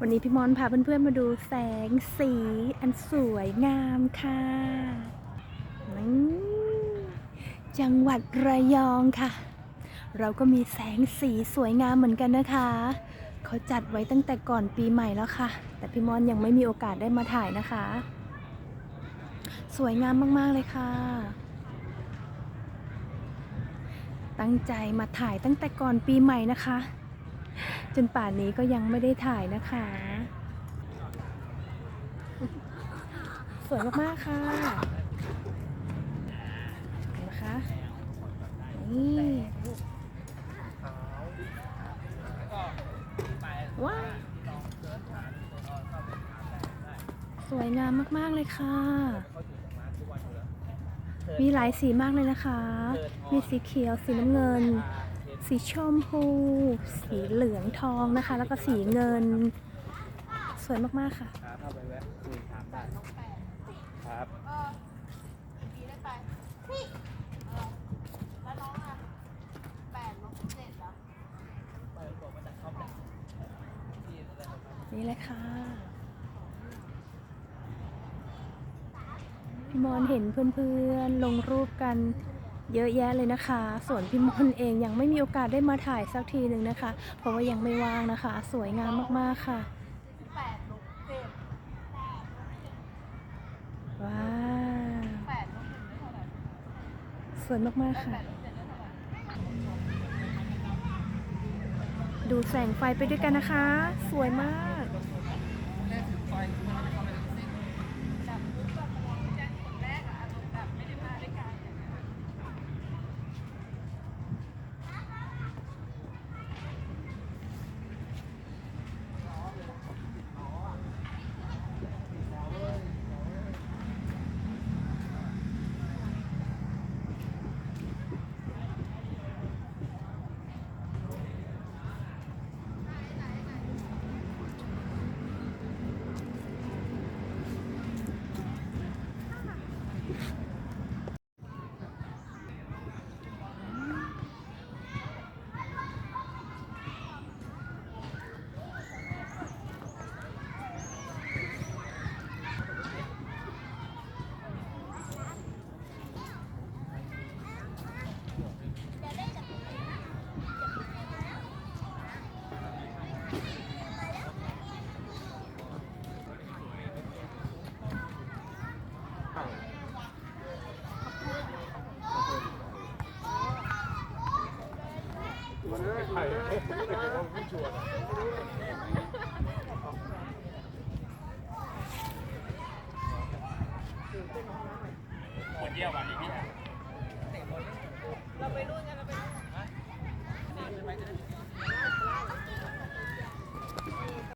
วันนี้พี่มอนพาเพื่อนๆมาดูแสงสีอันสวยงามค่ะนี่จังหวัดระยองค่ะ เราก็มีแสงสีสวยงามเหมือนกันนะคะ เขาจัดไว้ตั้งแต่ก่อนปีใหม่แล้วค่ะ แต่พี่มอนยังไม่มีโอกาสได้มาถ่ายนะคะ สวยงามมากๆเลยค่ะ ตั้งใจมาถ่ายตั้งแต่ก่อนปีใหม่นะคะ จนป่านนี้ก็ยังไม่ได้ถ่ายนะคะ สวยมากๆค่ะเห็นนะคะนี่ว้าวสวยงามมาก ๆ เลยค่ะ มีหลายสีมากเลยนะคะ มีสีเขียว สีน้ำเงิน สีชมพู สีเหลืองทองนะคะ แล้วก็สีเงิน สวยมากๆค่ะ ครับเข้าไปแวะคุยถามได้ครับนี่เลยค่ะ พี่มอนเห็นเพื่อนๆ ลงรูปกัน เยอะแยะเลยนะคะ ส่วนพี่มอนเองยังไม่มีโอกาสได้มาถ่ายสักทีหนึ่งนะคะ เพราะว่ายังไม่ว่างนะคะ สวยงามมากๆค่ะ ว้าวสวยมากๆค่ะ ดูแสงไฟไปด้วยกันนะคะ สวยมาก คนเยี่ยมวันนี้พี่เราไปรุ่น